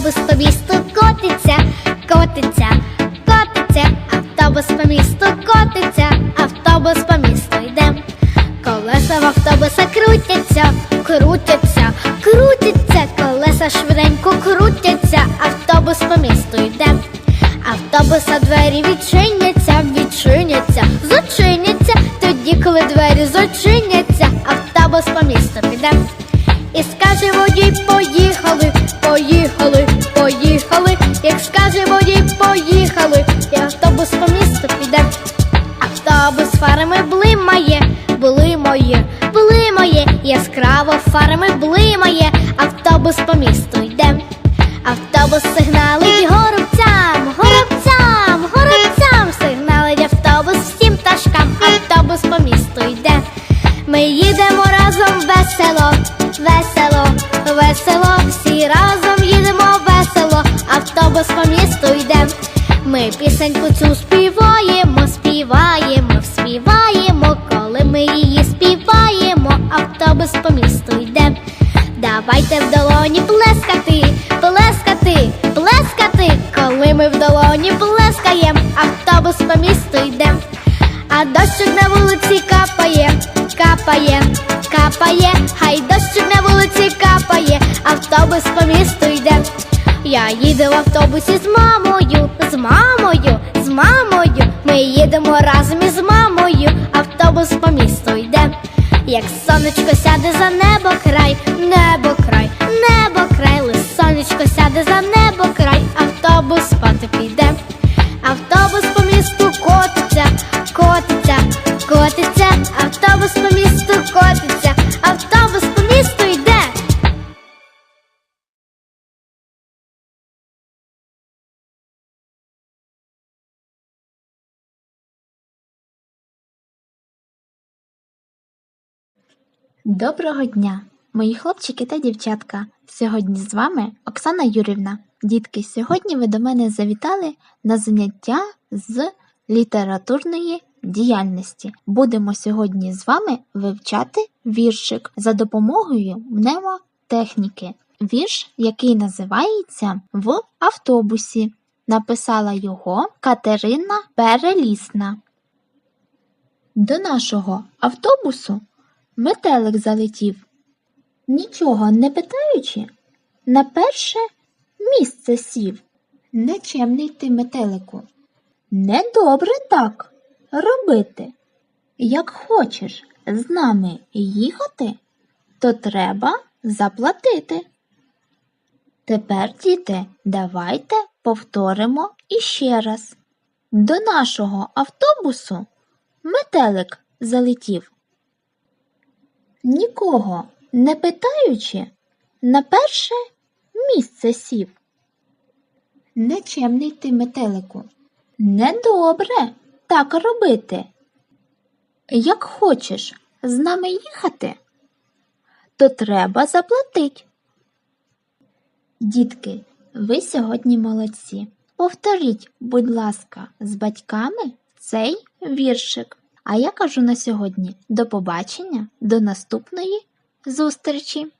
автобус по місту котиться, котиться, котиться, автобус по місту котиться, автобус по місту йде. Колеса в автобуса крутяться, крутяться, крутяться, колеса швиденько крутяться, автобус по місту йде. Автобуса двері відчиняться, відчиняться, зачиняться, тоді, коли двері зачиняться, фарами блимає, блимає, блимає, яскраво фарами блимає, автобус по місту йде. Автобус сигналить горобцям, горобцям, горобцям, сигналить автобус всім пташкам, автобус по місту йде. Ми їдемо разом весело, весело, весело, всі разом їдемо весело, автобус по місту йде. Ми пісеньку цю співаємо, ми її співаємо, автобус по місту йде. Давайте в долоні плескати, плескати, плескати, коли ми в долоні плескаєм, автобус по місту йде. А дощик на вулиці капає, капає, капає, хай дощик на вулиці капає, автобус по місту йде. Я їду в автобусі з мамою, з мамою, з мамою. Ми їдемо разом із мамою, автобус по місту йде. Як сонечко сяде за небо край, небо край, небо край, сонечко сяде за небо край, автобус спати піде. Автобус по місту котиться, котиться, котиться, автобус по місту Доброго дня, мої хлопчики та дівчатка. Сьогодні з вами Оксана Юрівна. Дітки, сьогодні ви до мене завітали на заняття з літературної діяльності. Будемо сьогодні з вами вивчати віршик за допомогою мнемотехніки. Вірш, який називається В автобусі. Написала його Катерина Перелісна. До нашого автобусу метелик залетів, нічого не питаючи, на перше місце сів. Нечемний ти метелику. Недобре так робити. Як хочеш з нами їхати, то треба заплатити. Тепер, діти, давайте повторимо іще раз. До нашого автобусу метелик залетів. Нікого не питаючи, на перше місце сів. Нечемний ти метелику. Недобре так робити. Як хочеш з нами їхати, то треба заплатить. Дітки, ви сьогодні молодці. Повторіть, будь ласка, з батьками цей віршик. А я кажу на сьогодні до побачення, до наступної зустрічі!